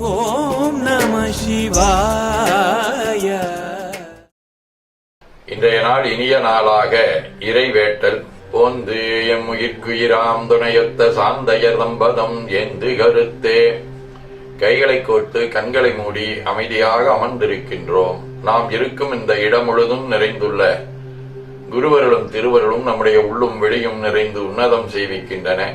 ஓம் நம சிவாய. இன்றைய நாள் இனிய நாளாக இறைவேட்டல். போந்து எம் உயிர்க்குயிராம் துணையொத்த சாந்தையர் தம்பதம் என்று கருத்தே. கைகளை கோர்த்து கண்களை மூடி அமைதியாக அமர்ந்திருக்கின்றோம். நாம் இருக்கும் இந்த இடம் முழுதும் நிறைந்துள்ள குருவர்களும் திருவர்களும் நம்முடைய உள்ளும் வெளியும் நிறைந்து உன்னதம் செய்விக்கின்றன.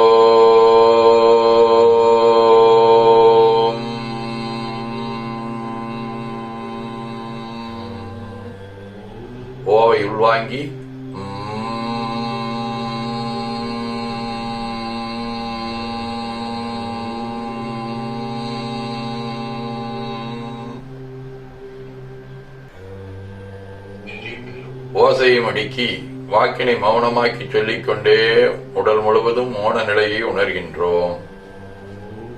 ஓவை உள்வாங்கி ஓசையும் அடுக்கி வாக்கினை மௌனமாக்கி சொல்லிக்கொண்டே உடல் முழுவதும் மோன நிலையை உணர்கின்றோம்.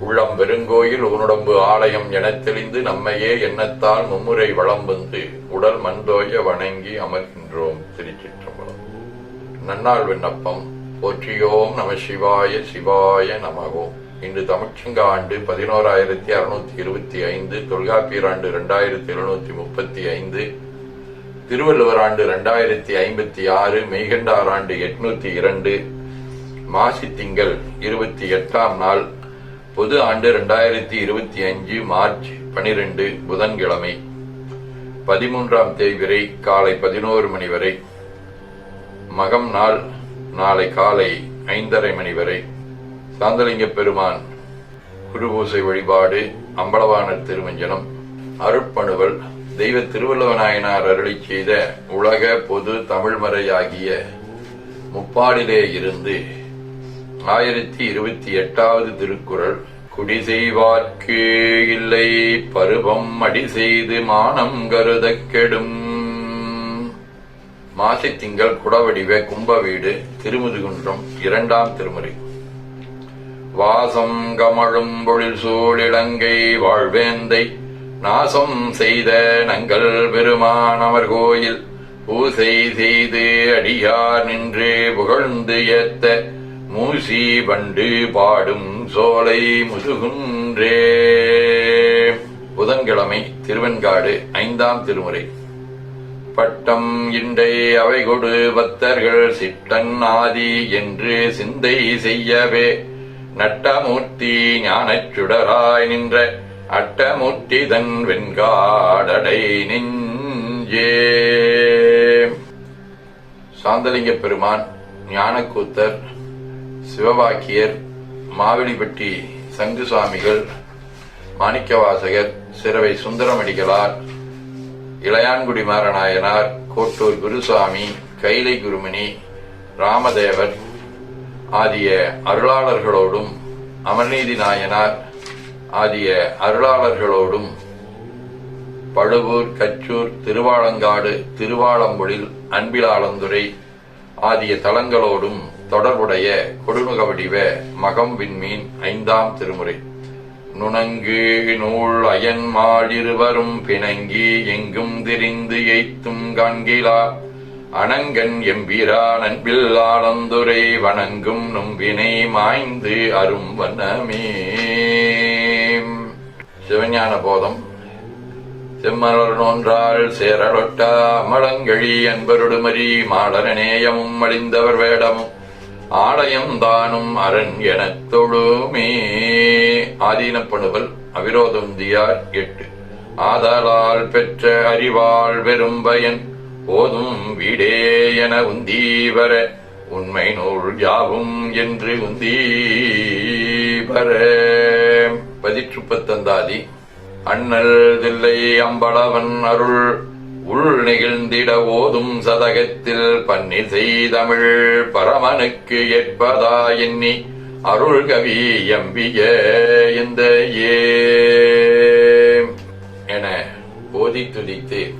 உள்ளம் பெருங்கோயில் உன்னுடம்பு ஆலயம் எனத் தெளிந்து நம்மையே எண்ணத்தால் மும்முறை வளம் வந்து உடல் மண்தோய வணங்கி அமர்கின்றோம் திருச்சிற்றம்பலம். நன்னாள் விண்ணப்பம். போற்றியோம் நம சிவாய சிவாய நமகோம் இன்று தமிழ்ச்சங்க ஆண்டு பதினோராயிரத்தி அறுநூத்தி இருபத்தி ஐந்து தொல்காப்பியர் ஆண்டு இரண்டாயிரத்தி எழுநூத்தி முப்பத்தி ஐந்து திருவள்ளுவர் ஆண்டு இரண்டாயிரத்தி ஐம்பத்தி ஆறு மெய்கண்டார் ஆண்டு எட்நூத்தி இரண்டு மாசி திங்கள் இருபத்தி எட்டாம் நாள் பொது ஆண்டு இரண்டாயிரத்தி இருபத்தி அஞ்சு மார்ச் பனிரெண்டு புதன்கிழமை பதிமூன்றாம் தேதி வரை காலை பதினோரு மணி வரை மகம் நாள் நாளை காலை ஐந்தரை மணி வரை சாந்தலிங்க பெருமான் குருபூசை வழிபாடு அம்பலவாணர் திருமஞ்சனம் அருட்பணுவல் தெய்வ திருவள்ளுவநாயனார் அருளி செய்த உலக பொது தமிழ்மறையாகிய முப்பாடிலே இருந்து ஆயிரத்தி இருபத்தி எட்டாவது திருக்குறள் குடி செய்வார்க்கு இல்லை பருவம் அடி செய்து மானம் கருதக் கெடும் மாசி திங்கள் குடவடிவ கும்ப வீடு திருமுதுகுன்றம் இரண்டாம் திருமுறை. வாசம் கமழும் பொழில் சூழிலங்கை வாழ்வேந்தை நாசம் செய்த நங்கள் பெருமானவர் கோயில் பூசை செய்து அடியார் நின்று புகழ்ந்து ஏத்த மூசி பண்டு பாடும் சோலை முதுகுன்றே. புதன்கிழமை திருவெண்காடு ஐந்தாம் திருமுறை. பட்டம் இண்டை அவை கொடு பத்தர்கள் சிட்டன் ஆதி என்று சிந்தை செய்யவே. நட்டமூர்த்தி ஞானச் சுடராய் நின்ற அட்டமூர்த்தி தன் வெண்காடடை நெஞ்சே. சாந்தலிங்க பெருமான் ஞானக்கூத்தர் சிவபாக்கியர் மாவெளிப்பட்டி சங்கு சுவாமிகள் மாணிக்கவாசகர் சிறவை சுந்தரமடிகளார் இளையான்குடி மாரநாயனார் கோட்டூர் குருசாமி கைலை குருமணி ராமதேவர் ஆகிய அருளாளர்களோடும் அமர்நீதி நாயனார் ஆகிய அருளாளர்களோடும் பழுவூர் கச்சூர் திருவாலங்காடு திருவாலம்பொழில் அன்பிலாளந்துறை ஆகிய தலங்களோடும் தொடர்புடைய கொடுமுக வடிவ மகம் விண்மீன் ஐந்தாம் திருமுறை. நுணங்கு நூல் அயன் மாடிருவரும் பிணங்கி எங்கும் திரிந்து எய்த்தும் காண்கிலா. அனங்கன் எம்பிரான் அன்பில் ஆனந்துரை வணங்கும் நும்பினை மாய்ந்து அரும் வண்ணமே. சிவஞான போதம். செம்மலர் நோன்றாள் சேரலொட்டா அமலங்கழி அன்பருடுமரி மாடரநேயமும் அழிந்தவர் வேடமும் ஆலயம் தானும் அரண் எனத் தொழுமே. ஆதீனப்பணுவல் அவிரோதந்தியார் எட்டு. ஆதலால் பெற்ற அறிவாள் வெறும் பயன். போதும் வீடே என உந்தீவர. உண்மை நூல் யாவும் என்று உந்தீவர. பதிற்றுப்பத்தந்தாதி அண்ணல் தில்லை அம்பளவன் அருள். உள் நெகிழ்ந்திட ஓதும் சதகத்தில் பன்னி செய்தமிழ் பரமனுக்கு ஏற்பதா எண்ணி அருள் கவி எம்பிய இந்த ஏ என ஓதி துதித்து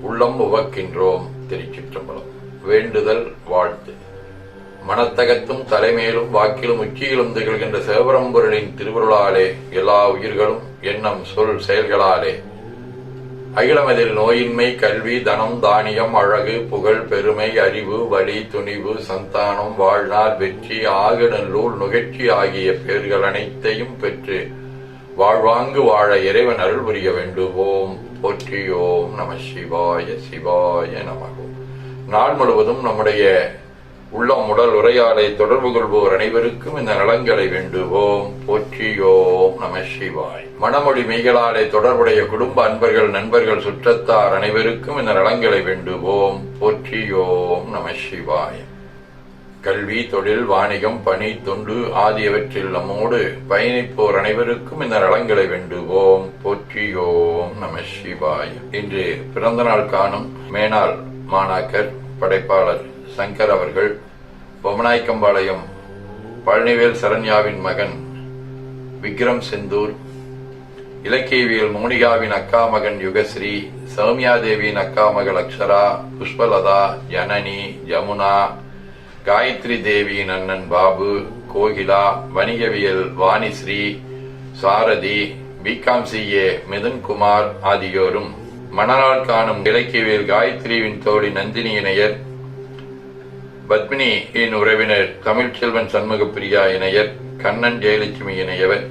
உள்ளம் உவக்கின்றோம் திருச்சிற்றம்பலம். வேண்டுதல் வாழ்த்து. மனத்தகத்தும் தலைமையிலும் வாக்கிலும் உச்சியிலும் திகழ்கின்ற சிவபரம்பொருளின் திருவருளாலே எல்லா உயிர்களும் எண்ணம் சொல் செயல்களாலே அகிலமதில் நோயின்மை கல்வி தனம் தானியம் அழகு புகழ் பெருமை அறிவு வலி துணிவு சந்தானம் வாழ்நாள் வெற்றி ஆகநல்லூர் நுகர்ச்சி ஆகிய பெயர்கள் அனைத்தையும் பெற்று வாழ்வாங்கு வாழ இறைவன் அருள் புரிய வேண்டுவோம். போற்றியோம் நம சிவாய சிவாய நமகும் நாள் முழுவதும் நம்முடைய உள்ளம் உடல் உரையாடை தொடர்பு கொள்வோர் அனைவருக்கும் இந்த நலங்களை வேண்டுவோம். போற்றியோம் நம சிவாய். மணமொழி மெய்களாலே தொடர்புடைய குடும்ப அன்பர்கள் நண்பர்கள் சுற்றத்தார் அனைவருக்கும் இந்த நலங்களை வேண்டுவோம். போற்றியோம் நம சிவாய். கல்வி தொழில் வாணிகம் பணி தொண்டு ஆகியவற்றில் நம்மோடு பயணிப்போர் அனைவருக்கும் இந்த நலங்களை வேண்டுவோம். போற்றியோம் நம சிவாய். இன்று பிறந்த நாள் காணும் மேனாள் மாணாக்கர் படைப்பாளர் சங்கர் அவர்கள் பொம்மநாய்க்கம்பாளையம் பழனிவேல் சரண்யாவின் மகன் விக்ரம் செந்தூர் இலக்கியவியல் மோனிகாவின் அக்கா மகன் யுகஸ்ரீ சௌமியா தேவியின் அக்கா மகள் அக்ஷரா புஷ்பலதா ஜனனி ஜமுனா காயத்ரி தேவியின் அண்ணன் பாபு கோகிலா வணிகவியல் Vanishree Sarathi B Com CA Mithunkumar ஆகியோரும் மணலால் காணும் இலக்கியவியல் காயத்ரிவின் தோழி நந்தினி இணையர் பத்மினி என் உறவினர் தமிழ்ச்செல்வன் சண்முகப்பிரியா இணையர் கண்ணன் ஜெயலட்சுமி இணையவர்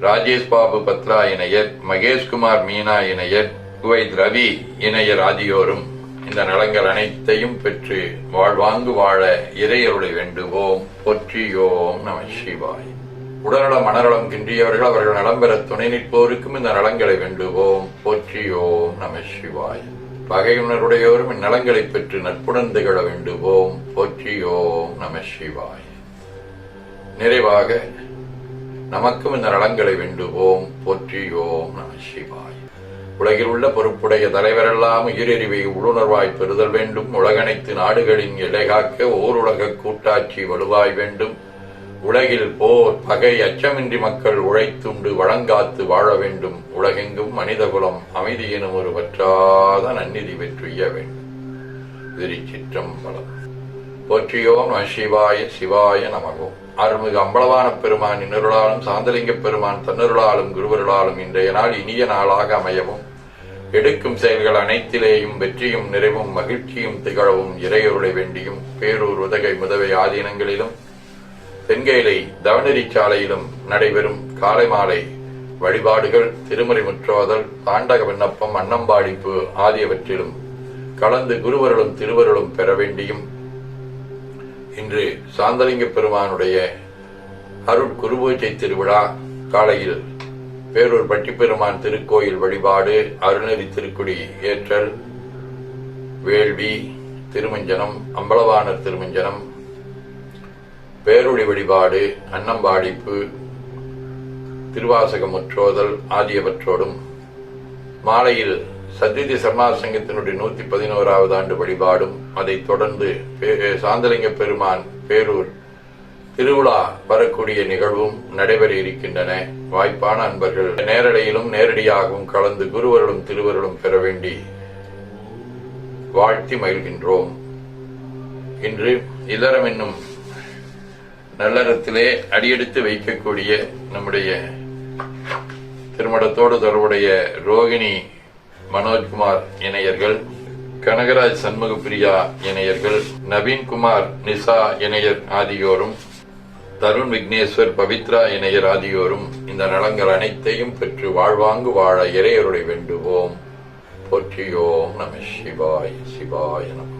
ராஜேஷ் பாபு பத்ரா இணையர் மகேஷ்குமார் மீனா இணையர் குவைத் ரவி இணையர் ஆகியோரும் இந்த நலங்கள் அனைத்தையும் பெற்று வாழ்வாங்கு வாழ இறையருளை வேண்டுவோம். போற்றியோம் நம சிவாய். உடல்நலம் மனநலம் கின்றியவர்கள் அவர்கள் நலம் பெற துணை நிற்போருக்கும் இந்த நலங்களை வேண்டுவோம். போற்றியோம் நம சிவாய். பகையுணருடையோரும் இந்நலங்களை பெற்று நட்புடன் திகழ வேண்டுவோம். போற்றியோம் நம சிவாய். நிறைவாக நமக்கும் இந்த நலங்களை வேண்டுவோம். போற்றியோம் நம சிவாய். உலகில் உள்ள பொறுப்புடைய தலைவரெல்லாம் உயிரறிவை உள்ளுணர்வாய் பெறுதல் வேண்டும். உலகனைத்து நாடுகளின் எல்லை காக்க ஓருலக உலக கூட்டாட்சி வலுவாய் வேண்டும். உலகில் போர் பகை அச்சமின்றி மக்கள் உழைத்துண்டு வழங்காத்து வாழ வேண்டும். உலகெங்கும் மனிதகுலம் அமைதி எனும் ஒரு வற்றாத நன்னிதி வெற்றிய வேண்டும். திருச்சிற்றம்பலம் போற்றியோம் நம சிவாய சிவாய நமகோம் அருள்மிகு அம்பலவான பெருமான் இன்னருளாலும் சாந்தலிங்க பெருமான் தன்னருளாலும் குருவருளாலும் இன்றைய நாள் இனிய நாளாக அமையவும். எடுக்கும் செயல்கள் அனைத்திலேயும் வெற்றியும் நிறைவும் மகிழ்ச்சியும் திகழவும் இறையொருளை வேண்டியும் பேரூர் உதகை முதவை ஆதீனங்களிலும் தென்கேலை தவநெறி சாலையிலும் நடைபெறும் காலை மாலை வழிபாடுகள் திருமறை முற்றோதல் தாண்டக விண்ணப்பம் அன்னம்பாடிப்பு ஆகியவற்றிலும் கலந்து குருவருளும் திருவருளும் பெற வேண்டியும். இன்று சாந்தலிங்க பெருமானுடைய அருள் குருபூஜை திருவிழா காலையில் பேரூர் பட்டிப்பெருமான் திருக்கோயில் வழிபாடு அருணரி திருக்குடி ஏற்றல் வேள்வி திருமஞ்சனம் அம்பலவாணர் திருமஞ்சனம் பேரொழி வழிபாடு அன்னம்பாடிப்பு திருவாசகம் முற்றோதல் ஆகியவற்றோடும் மாலையில் சத்யுதி சர்மார் சங்கத்தினுடைய நூத்தி பதினோராவது ஆண்டு வழிபாடும் அதைத் தொடர்ந்து பே- சாந்தலிங்க பெருமான் பேரூர் திருவிழா வரக்கூடிய நிகழ்வும் நடைபெற இருக்கின்றன. வாய்ப்பான அன்பர்கள் நேரடியிலும் நேரடியாகவும் கலந்து குருவர்களும் திருவர்களும் பெற வேண்டி வாழ்த்தி மகிழ்கின்றோம். இன்று இல்லறம் என்னும் நல்லறத்திலே அடியெடுத்து வைக்கக்கூடிய நம்முடைய திருமணத்தோடு தொடர்புடைய ரோகிணி மனோஜ்குமார் இணையர்கள் கனகராஜ் சண்முக பிரியா இணையர்கள் நவீன்குமார் நிசா இணையர் ஆகியோரும் தருண் விக்னேஸ்வர் பவித்ரா இணையர் ஆகியோரும் இந்த நலங்கள் அனைத்தையும் பெற்று வாழ்வாங்கு வாழ இறையருடைய வேண்டுவோம். போற்றியோம் நம சிவாய் சிவாய நம.